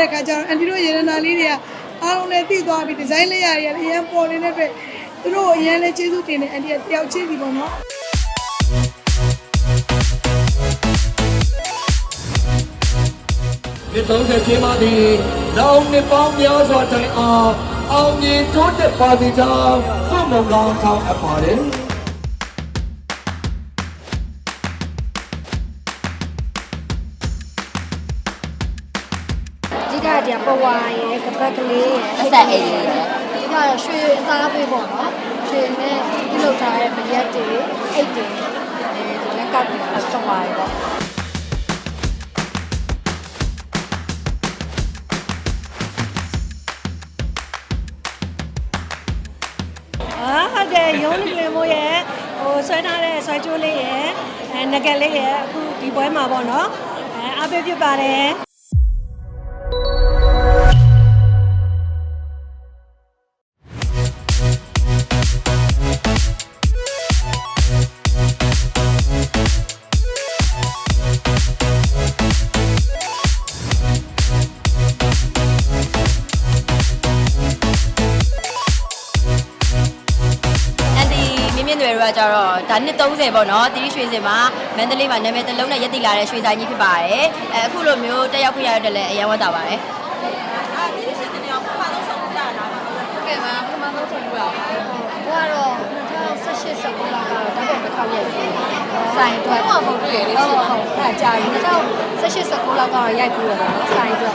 တဲ့ခါကျတော့အန်တီတို့ရေရနာလေးတွေကအားလုံးလည်းသိသွားပြီဒီဇိုင်းလေးရတွေလည်းအရင်ပေါ်နေတဲ့အတွက်သူတို့ကိုအရင်လည်းကျေးဇူးတင်တယ်အန်တီကတယောက်ချင်းစီပေါ့နော်ဒီ30ပြင်းပါသည်နောင်နှစ်ပေါင်းများစွာတိုင်အောင်အောင်မြင်တိုးတက်ပါစေကြောင်းဆုမွန်ကောင်းထောင်းအပ်ပါတယ် ပဝါရယ်ကပတ်ကလေးရယ်အဆက်အိမ်လေးရယ်အဓိကရွှေအသားပေးပေါ့နော်ရွှေနဲ့ပြုလုပ်ထားတဲ့မရက်တွေအိတ်တွေအဲဒီလက်ကပ်တွေဆက်သွားရပေါ့အာဟုတ်တယ်ရုံးနေတယ်မို့ရဲ့ဟိုဆွဲထားတဲ့ဆွဲကြိုးလေးရဲ့အဲငကက်လေးရဲ့အခုဒီပွဲမှာပေါ့နော်အဲအားပေးဖြစ်ပါတယ် ကကြတော့ဒါနှစ်30ပေါ့နော်တီးရွှေစင်မှာမန္တလေးမှာနာမည်တစ်လုံးနဲ့ရက်တည်လာတဲ့ရွှေဆိုင်ကြီးဖြစ်ပါတယ်အဲအခုလိုမျိုးတက်ရောက်ခွင့်ရတဲ့လည်းအရင်ဝတ်တာပါတယ်ကဲပါပထမဆုံးဆုံးပြရအောင်ဟိုကတော့2018 19လောက်ကတော့ဓာတ်ပုံတစ်ခေါက်ရိုက်ပြီးဆိုင်အတွက်ဟုတ်ဟုတ်တွေ့ရလေဟုတ်ဟုတ်အဲ့ကြာပြီ2018 19လောက်ကတော့ရိုက်ပြီးရတော့ဆိုင်အတွက်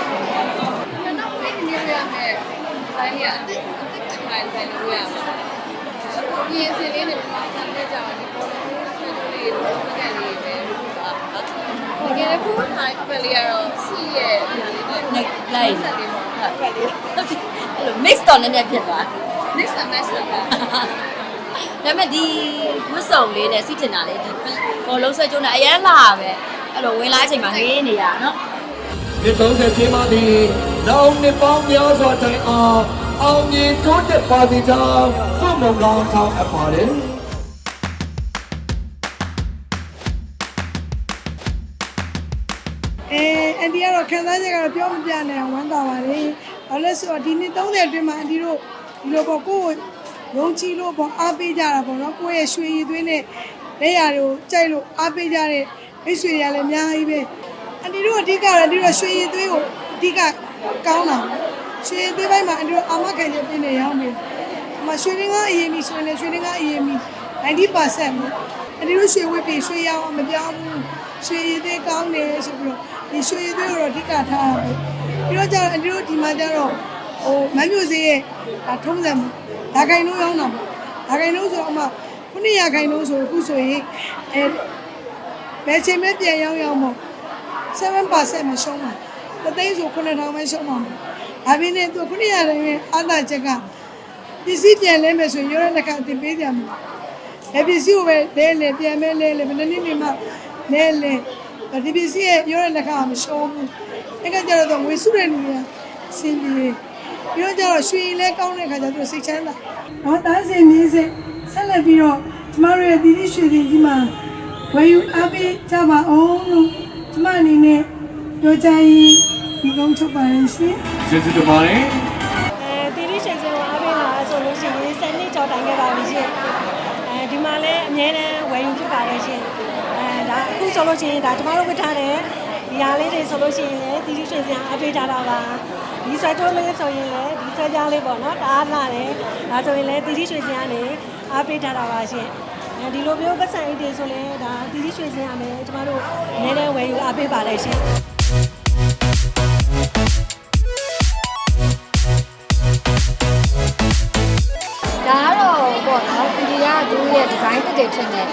နောက်ပြီးနေရမယ်။ဆိုင်ရအစ်အစ်တိုင်းဆိုင်လို့ရမှာ။ ဒီစီလေးနဲ့မှာဆန်တဲ့ကြောင်ဒီပေါ်လေးဆွေးနွေးလေးတို့ကလေးပဲလို့ပါ။ဒီကနေ့ဖူးထိုင်ပဲလေးကတော့စီရဲ့ညာလေးနဲ့နေလိုက်ဆက်လေးပေါ့။အဲ့လို mix တော့နည်းနည်းဖြစ်သွား next semester ကဒါပေမဲ့ဒီဝတ်စုံလေးနဲ့စီတင်တာလေးဒီဘောလုံးဆွဲကျုံးတာအရင်လာပဲအဲ့လိုဝင်လာတဲ့အချိန်မှာငေးနေရနော်ဒီ30ပြင်းပါသည်နောင်နှစ်ပေါင်းများစွာတိုင်အောင် အောင်မြင်တိုးတက်ပါစေကြောင်းဆုမွန်ကောင်းထောင်းအပ်ပါတယ်အဲအန်တီကတော့ခံစားချက်ကတော့ပြောမပြနိုင်အောင်ဝမ်းသာပါတယ်။ဘာလို့လဲဆိုတော့ဒီနှစ်30အတွင်းမှာအန်တီတို့ဒီလိုပေါ့ကိုယ်ကိုရုံချီလို့ပေါ့အားပေးကြတာပေါ့နော်ကိုယ့်ရဲ့ရွှေရည်သွေးနဲ့လက်ရာတွေကိုကြိုက်လို့အားပေးကြတဲ့မိတ်ဆွေတွေကလည်းအများကြီးပဲ။အန်တီတို့အဓိကတော့အန်တီတို့ရွှေရည်သွေးကိုအဓိကကောင်းတာပေါ့။ ရွှေရည်သွေးပိုင်းမှာအန်တီတို့အာမခံချက်ပြနေရအောင်ပဲ။အမရွှေရင်းကအရင်မီဆိုရင်လည်းရွှေရင်းကအရင်မီ90%ပေါ့။အန်တီတို့ရွှေဝတ်ပြီးရွှေရအောင်မပြောင်းဘူး။ရွှေရည်သွေးကောင်းတယ်ဆိုပြီးတော့ဒီရွှေရည်သွေးကိုတော့အဓိကထားရမယ်။ပြီးတော့ကျတော့အန်တီတို့ဒီမှာကျတော့ဟိုမမ်းမျိုးစေးရဲ့ဒါထုံးစံပေါ့။ဒါခိုင်လုံးရောင်းတာပေါ့။ဒါခိုင်လုံးဆိုတော့အမခုနှစ်ရာခိုင်လုံးဆိုအခုဆိုရင်အဲဘယ်ချိန်မှပြန်ရောင်းရောင်းပေါ့7%မရှုံးပါဘူး။တသိန်းဆို9000ပဲရှုံးပါမယ်။ ဒါပေမဲ့သူခုနှစ်ရာခိုင်ရဲ့အာသာချက်ကပစ္စည်းပြန်လဲမယ်ဆိုရင်ရောရတဲ့ခါအတင်ပေးကြမှာ။အဲပစ္စည်းကိုပဲလဲလဲပြန်မဲလဲလဲမနေ့နေ့မှလဲလဲဒီပစ္စည်းရဲ့ရောရလက်ခါမရှုံးဘူးအဲကကြတော့ငွေစုတဲ့လူတွေအဆင်ပြေပြီးတော့ကြတော့ရွှေလဲကောင်းတဲ့ခါကျသူစိတ်ချမ်းသာဟောသားစင်မြင်းစင်ဆက်လက်ပြီးတော့ကျမတို့ရဲ့ဒီဒီရွှေစင်ကြီးမှာဝယ်ယူအားပေးကြပါအောင်လို့ကျမအနေနဲ့ပြောချင်ဒီကုန်းချုပ်ပါရင်ရှင် ကျေးဇူးတင်ပါတယ်အဲဒီဒီရှင်စင်ကိုအားပေးလာဆိုလို့ရှိရင်စနေကြော်တိုင်ခဲ့ပါပြီရှင်အဲဒီမှာလည်းအမြဲတမ်းဝယ်ယူဖြစ်ပါတယ်ရှင်အဲဒါအခုဆိုလို့ရှိရင်ဒါကျမတို့ဝတ်ထားတဲ့ဒီဟာလေးတွေဆိုလို့ရှိရင်လည်းဒီဒီရှင်စင်အားပေးထားတာပါဒီဆွဲတိုးလေးဆိုရင်လည်းဒီဆွဲကြားလေးပေါ့နော်တအားလာတယ်ဒါဆိုရင်လည်းဒီဒီရွှေစင်ကနေအားပေးထားတာပါရှင်အဲဒီလိုမျိုးပတ်စံအိတ်တွေဆိုလည်းဒါဒီဒီရွှေစင်ရမယ်ကျမတို့နည်းနည်းဝယ်ယူအားပေးပါလေရှင် ဒါကတော့ပေါ့နော်ပီဒီကသူ့ရဲ့ဒီဇိုင်းတစ်တွေထင်တယ်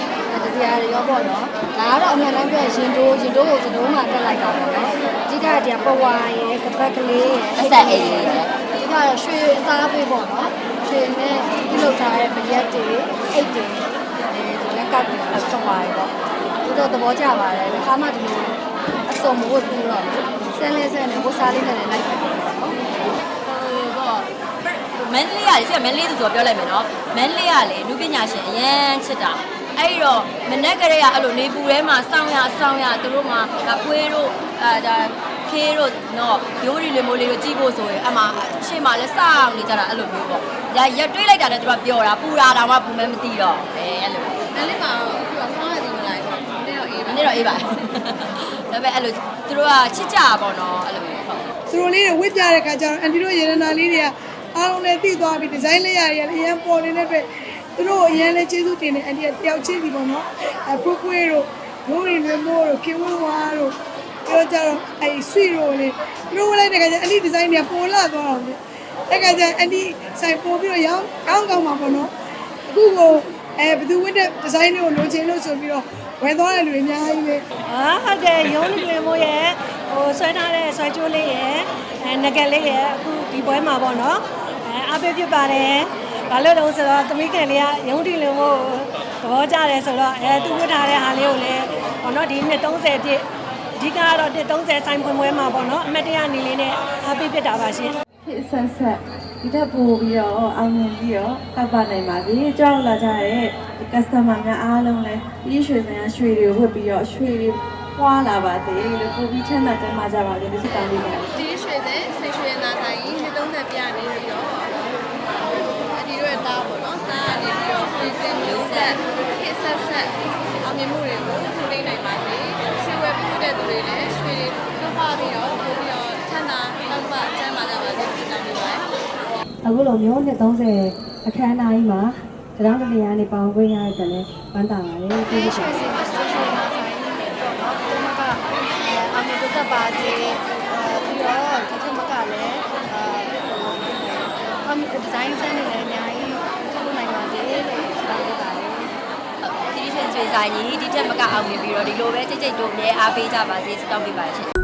ဒီတရားတွေရောပေါ့နော်ဒါကတော့အမှန်တမ်းပြောရင်တိုးရင်တိုးကိုစတိုးမှတက်လိုက်တာပေါ့နော်အဓိကကပဝါရယ်ကပတ်ကလေးရယ်အဆက်အိမ်လေးရယ်အဓိကတော့ရွှေအသားပေးပေါ့နော်ရွှေနဲ့ပြုလုပ်ထားတဲ့မရက်တွေအိတ်တွေအဲဒီလက်ကပ်တွေဆက်သွားရပေါ့ဒီတော့သဘောကျပါတယ်ခါမှဒီလိုအစုံမဝတ်ဘူးတော့ဆန်းလဲဆန်းနေဝစားလေးနဲ့လည်းလိုက်ပါတယ်ပေါ့နော်ဟိုပေါ့ မန်လေးကလေဆရာမန်လေးသူဆိုပြောလိုက်မယ်နော်မန်လေးကလေလူပညာရှင်အရန်ချစ်တာအဲ့တော့မနက်ကလေးကအဲ့လိုနေပူထဲမှာစောင်းရစောင်းရသူတို့မှာဒါပွေးတို့အဲဒါခခေးတို့နော်ရိုးရီလေးမိုးလေးတို့ကြည့်ဖို့ဆိုရင်အမှရှေ့မှာလဲစောင့်နေကြတာအဲ့လိုမျိုးပေါ့ရရတွေးလိုက်တာနဲ့သူကပျော်တာပူတာတောင်မှဘူးမဲမသိတော့အဲအဲ့လိုအဲ့လေးမှာအခုကဆောင်းရည်မလားဆိုတော့ဒီနေ့တော့အေးပါမနေ့တော့အေးပါဒါပေမဲ့အဲ့လိုသူတို့ကချစ်ကြပါပေါ့နော်အဲ့လိုမျိုးဟုတ်သူတို့လေးတွေဝစ်ပြတဲ့ခါကျတော့အန်တီတို့ရေရနာလေးတွေက အားလုံးလည်းသိသွားပြီဒီဇိုင်းလေးရရအရင်ပေါ်နေတဲ့အတွက်သူတို့အရင်လည်းကျေးဇူးတင်တယ်အန်တီကတယောက်ချင်းစီပေါ့နော်အဖူခွေးတို့ရိုးရီလွေမိုးတို့ခင်ဝဝါတို့ပြောကြတော့အဲဆွီတို့လေသူတို့ဝလိုက်တဲ့ခါကျအန်တီဒီဇိုင်းတွေကပေါ်လာသွားတော့လေအဲ့ခါကျအန်တီဆိုင်ပေါ်ပြီးတော့ရောင်းကောင်းကောင်းပါပေါ့နော်အခုကိုအဲဘယ်သူဝတ်တဲ့ဒီဇိုင်းတွေကိုလိုချင်လို့ဆိုပြီးတော့ဝယ်သွားတဲ့လူတွေအများကြီးပဲအာဟုတ်တယ်ရုံးလီလင်မိုးရဲ့ဟိုဆွဲထားတဲ့ဆွဲကြိုးလေးရဲ့အဲငကက်လေးရဲ့အခုဒီပွဲမှာပေါ့နော် အဲအားပေးဖြစ်ပါတယ်ဘာလို့လဲဆိုတော့သမီးခင်လေးကရုံးတီလင်မိုးသဘောကျတယ်ဆိုတော့အဲသူဝတ်ထားတဲ့ဟာလေးကိုလည်းပေါ့နော်ဒီနှစ်30ပြည့်အဓိကကတော့တစ်30ဆိုင်ဖွင့်ပွဲမှာပေါ့နော်အမတ်တရအနေလေးနဲ့အားပေးဖြစ်တာပါရှင်ဖြစ်ဆက်ဆက်ဒီတက်ပို့ပြီးတော့အောင်မြင်ပြီးတော့တပ်ပါနိုင်ပါစေကြောက်လာကြတဲ့ customer များအားလုံးလည်းဒီရွှေစံရရွှေတွေကိုဝတ်ပြီးတော့ရွှေတွေပွားလာပါစေလို့ပို့ပြီးချမ်းသာကျန်းမာကြပါစေလို့ဆုတောင်းပေးပါတယ် ဒီရွှေတဲ့ဆိတ်ရွှေနာဆိုင်ကြီးနှစ်သုံးသက်ပြနေပြီးတော့အဒီတို့ရဲ့တားပေါ့နော်တားကနေပြီးတော့ဆွေးစင်းမျိုး ဆက်ခေတ်ဆက်ဆက်အောင်မြင်မှုတွေကိုထိသိနိုင်ပါစေ။ဆွေဝယ်ပြုတဲ့သူတွေလည်းဆွေတွေနှုတ်ပါပြီးတော့ပို့ပြီးတော့ထပ်သာနောက်ပါအကျမ်းပါလာပါစေပြီးတောင်းပေးပါတယ်။အခုလိုမျိုးနှစ်30အခမ်းအနားကြီးမှာကြောင်တနေရာနဲ့ပေါင်ခွင့်ရတဲ့တယ်လည်းဝမ်းသာပါတယ်။ကျေးဇူးပါက်ပါစေပြီးတော့ဒီထက်မကလည်းအမ်ဒီဇိုင်းစမ်းနေလည်းအများကြီး တီးရှင်ဆွေဆိုင်ကြီးဒီထက်မကအောင်မြင်ပြီးတော့ဒီလိုပဲကြိတ်ကြိတ်တို့အများအားပေးကြပါစေဆုတောင်းပေးပါရှင်